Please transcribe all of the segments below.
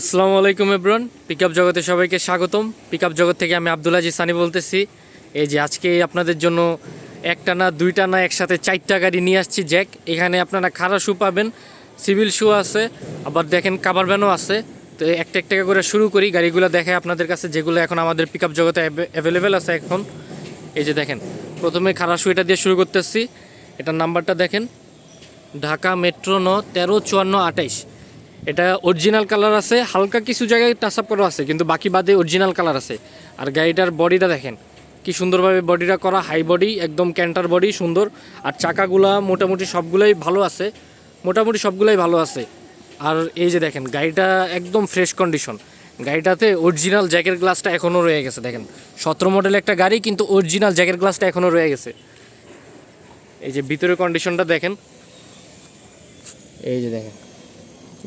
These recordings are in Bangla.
আসসালামু আলাইকুম এব্রন পিক আপ জগতে সবাইকে স্বাগতম। পিক আপ জগৎ থেকে আমি আব্দুল আজিজ সানি বলতেছি। এই যে আজকে আপনাদের জন্য একটা না, দুইটা না, একসাথে চারটা গাড়ি নিয়ে আসছি জ্যাক। এখানে আপনারা খাড়া শু পাবেন, সিভিল শু আছে, আবার দেখেন কাবার ভ্যানও আছে। তো একটা একটা করে শুরু করি, গাড়িগুলো দেখে আপনাদের কাছে, যেগুলো এখন আমাদের পিক আপ জগতে অ্যাভেলেবেল আছে এখন। এই যে দেখেন, প্রথমে খাড়া শু এটা দিয়ে শুরু করতেছি। এটার নাম্বারটা দেখেন, ঢাকা মেট্রো ন তেরো চুয়ান্ন আঠাইশ। এটা অরিজিনাল কালার আছে, হালকা কিছু জায়গায় টাচ আপ করা আছে, কিন্তু বাকি বাদে অরিজিনাল কালার আছে। আর গাড়িটার বডিটা দেখেন, কি সুন্দরভাবে বডিটা করা হাই বডি একদম ক্যান্টার বডি সুন্দর। আর চাকাগুলা মোটামুটি সবগুলোই ভালো আছে, মোটামুটি সবগুলোই ভালো আছে। আর এই যে দেখেন, গাড়িটা একদম ফ্রেশ কন্ডিশন গাড়িটাতে অরিজিনাল জ্যাকের গ্লাসটা এখনও রয়ে গেছে, দেখেন। সতেরো মডেল একটা গাড়ি, কিন্তু অরিজিনাল জ্যাকের গ্লাসটা এখনও রয়ে গেছে। এই যে ভিতরের কন্ডিশনটা দেখেন। এই যে দেখেন।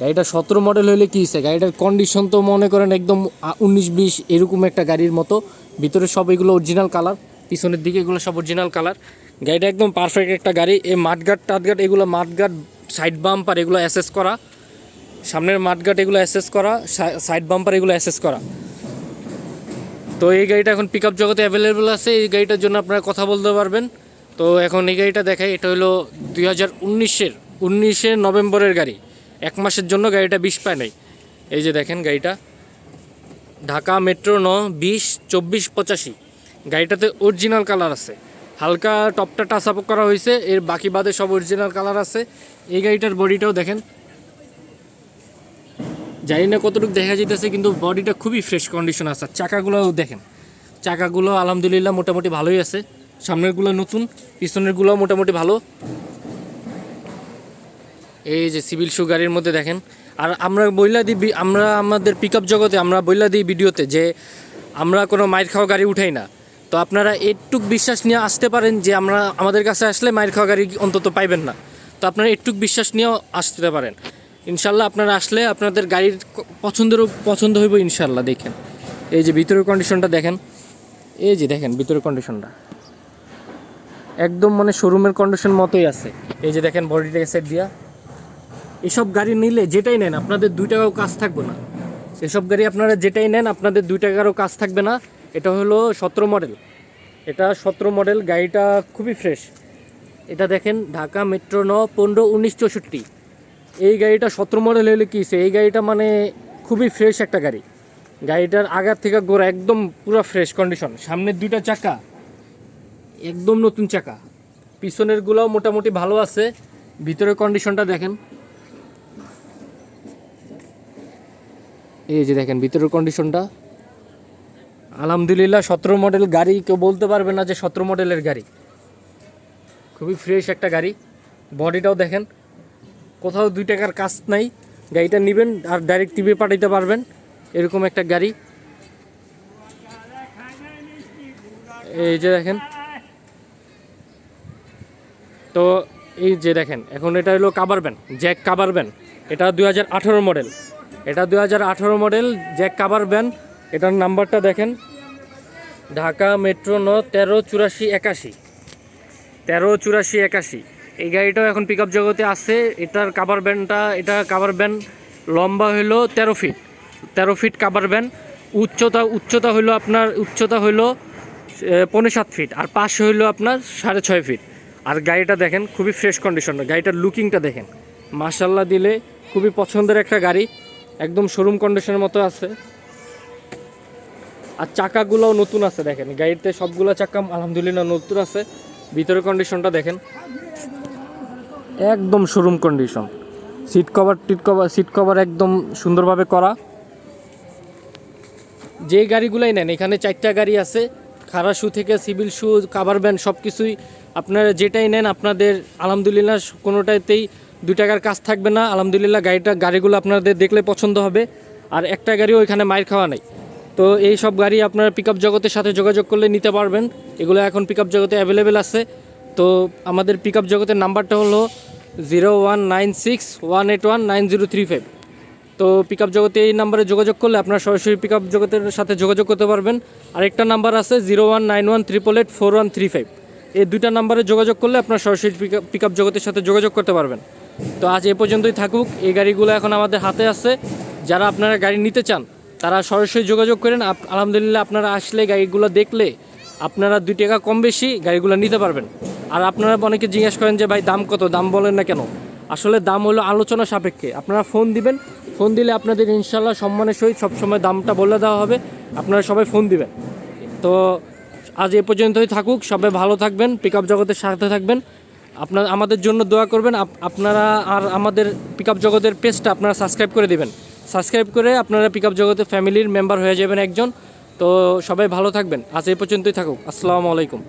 গাড়িটা সতেরো মডেল হলে কী হয়েছে গাড়িটার কন্ডিশন তো মনে করেন একদম উনিশ, বিশ, এরকম একটা গাড়ির মতো। ভিতরে সব এগুলো অরিজিনাল কালার পিছনের দিকে এগুলো সব অরিজিনাল কালার গাড়িটা একদম পারফেক্ট একটা গাড়ি। এই মাঠগাট টাটঘাট এগুলো মাঠগাট সাইড বাম্পার এগুলো অ্যাসেস করা। সামনের মাঠগাট এগুলো অ্যাসেস করা সাইড বাম্পার এগুলো অ্যাসেস করা। তো এই গাড়িটা এখন পিক আপ জগতে অ্যাভেলেবেল আছে। এই গাড়িটার জন্য আপনারা কথা বলতে পারবেন। তো এখন এই গাড়িটা দেখাই, এটা হলো দুই হাজার উনিশের, উনিশে নভেম্বরের গাড়ি। এক মাসের জন্য গাড়িটা বিষ পায় নাই। এই যে দেখেন গাড়িটা। ঢাকা মেট্রো ন, বিশ, চব্বিশ, পঁচাশি। গাড়িটাতে অরিজিনাল কালার আছে। হালকা টপটা টাচ আপ করা হয়েছে, এর বাকি বাদে সব অরিজিনাল কালার আছে। এই গাড়িটার বডিটাও দেখেন। জানি না কতটুকু দেখা যেতেছে কিন্তু বডিটা খুবই ফ্রেশ কন্ডিশন আছে। চাকাগুলোও দেখেন। চাকাগুলো আলহামদুলিল্লাহ মোটামুটি ভালোই আছে। সামনেরগুলো নতুন পিছনেরগুলো মোটামুটি ভালো। এই যে সিভিল শু গাড়ির মধ্যে দেখেন। আর আমরা বইলা দিই আমরা আমাদের পিক জগতে আমরা বইলা দিই ভিডিওতে যে আমরা কোনো মাইর খাওয়া গাড়ি উঠাই না। তো আপনারা একটুক বিশ্বাস নিয়ে আসতে পারেন যে আমরা আমাদের কাছে আসলে মাইর খাওয়া গাড়ি অন্তত পাইবেন না। তো আপনারা একটুক বিশ্বাস নিয়েও আসতে পারেন। ইনশাল্লাহ আপনারা আসলে আপনাদের গাড়ির পছন্দের পছন্দ হইব ইনশাল্লাহ, দেখেন। এই যে ভিতরের কন্ডিশনটা দেখেন। এই যে দেখেন ভিতরের কন্ডিশনটা একদম মানে শোরুমের কন্ডিশন মতোই আছে। এই যে দেখেন বডিটা সেট দিয়া। এসব গাড়ি নিলে যেটাই নেন, আপনাদের দুই টাকাও কাজ থাকবে না। এসব গাড়ি আপনারা যেটাই নেন, আপনাদের দুই টাকারও কাজ থাকবে না। এটা হলো সতেরো মডেল। এটা সতেরো মডেল, গাড়িটা খুবই ফ্রেশ। এটা দেখেন, ঢাকা মেট্রো ন পনেরো উনিশ চৌষট্টি। এই গাড়িটা সতেরো মডেল হলে কী এই গাড়িটা মানে খুবই ফ্রেশ একটা গাড়ি। গাড়িটার আগার থেকে গোড়া একদম পুরো ফ্রেশ কন্ডিশন। সামনের দুইটা চাকা, একদম নতুন চাকা। পিছনেরগুলোও মোটামুটি ভালো আছে। ভিতরের কন্ডিশনটা দেখেন। এই যে দেখেন, ভিতরের কন্ডিশনটা আলহামদুলিল্লাহ, সতেরো মডেল গাড়ি, কেউ বলতে পারবে না যে সতেরো মডেলের গাড়ি। খুবই ফ্রেশ একটা গাড়ি। বডিটাও দেখেন, কোথাও দুই টাকার কাজ নাই। গাড়িটা নেবেন আর ডাইরেক্ট টিভি পাঠাইতে পারবেন। এরকম একটা গাড়ি। এই যে দেখেন। তো এই যে দেখেন, এখন এটা হলো কাবার ব্যান জ্যাক কাবার ব্যান এটা দুই হাজার আঠারো মডেল এটা দুই হাজার আঠারো মডেল জ্যাক কাবার ব্যান এটার নাম্বারটা দেখেন। ঢাকা মেট্রো ন, তেরো চুরাশি একাশি। তেরো চুরাশি একাশি। এই গাড়িটাও এখন পিক জগতে আছে। এটার কাবার ব্যানটা এটা কাবার ব্যান লম্বা হলো তেরো ফিট তেরো ফিট কাবার ব্যান উচ্চতা উচ্চতা হলো আপনার, উচ্চতা হলো পৌনে সাত ফিট আর পাশ হইল আপনার সাড়ে ছয় ফিট আর গাড়িটা দেখেন, খুবই ফ্রেশ কন্ডিশন গাড়িটার লুকিংটা দেখেন। মার্শাল্লাহ দিলে খুবই পছন্দের একটা গাড়ি। একদম শোরুম কন্ডিশনের মতো আছে। আর চাকাগুলোও নতুন আছে দেখেন, গাড়িতে সবগুলো চাকা আলহামদুলিল্লাহ নতুন আছে। ভিতরের কন্ডিশনটা দেখেন। একদম শোরুম কন্ডিশন সিট কভার টিট কভার সিট কভার একদম সুন্দরভাবে করা। যে গাড়িগুলাই নেন, এখানে চারটা গাড়ি আছে খারা শু থেকে সিভিল শু কাভার ব্যান্ড সব কিছুই আপনারা যেটাই নেন, আপনাদের আলহামদুলিল্লাহ কোনোটাতেই দুই টাকার কাজ থাকবে না, আলহামদুলিল্লাহ গাড়িটা, গাড়িগুলো আপনাদের দেখলে পছন্দ হবে। আর একটা গাড়িও এখানে মায়ের খাওয়া নাই। তো এই সব গাড়ি আপনারা পিক জগতের সাথে যোগাযোগ করলে নিতে পারবেন। এগুলো এখন পিক জগতে অ্যাভেলেবেল আছে। তো আমাদের পিক জগতের নাম্বারটা হলো zero one nine six one eight one nine zero three five তো পিক জগতে এই নাম্বারে যোগাযোগ করলে আপনারা সরাসরি পিক জগতের সাথে যোগাযোগ করতে পারবেন। আরেকটা নাম্বার আছে zero one nine one triple eight four one three five এই দুইটা নাম্বারে যোগাযোগ করলে আপনারা সরাসরি পিক জগতের সাথে যোগাযোগ করতে পারবেন। তো আজ এ পর্যন্তই থাকুক। এই গাড়িগুলো এখন আমাদের হাতে আছে। যারা আপনারা গাড়ি নিতে চান, তারা সরাসরি যোগাযোগ করেন। আলহামদুলিল্লাহ আপনারা আসলে গাড়িগুলো দেখলে আপনারা দুই টাকা কম বেশি গাড়িগুলো নিতে পারবেন। আর আপনারা অনেকে জিজ্ঞেস করেন যে, ভাই, দাম কত? দাম বলেন না কেন। আসলে দাম হলো আলোচনা সাপেক্ষে। আপনারা ফোন দিবেন। ফোন দিলে আপনাদের ইনশাল্লাহ সম্মানের সহিত সবসময় দামটা বলে দেওয়া হবে। আপনারা সবাই ফোন দিবেন। তো আজ এ পর্যন্তই থাকুক। সবাই ভালো থাকবেন পিক আপ জগতের সাথে থাকবেন। আপনার আমাদের জন্য দোয়া করবেন। আপ- আপনারা আর আমাদের পিক জগতের পেজটা আপনারা সাবস্ক্রাইব করে দেবেন। সাবস্ক্রাইব করে আপনারা পিক জগতের ফ্যামিলির মেম্বার হয়ে যাবেন একজন। তো সবাই ভালো থাকবেন। আজ এই পর্যন্তই থাকুক। আসসালামু আলাইকুম।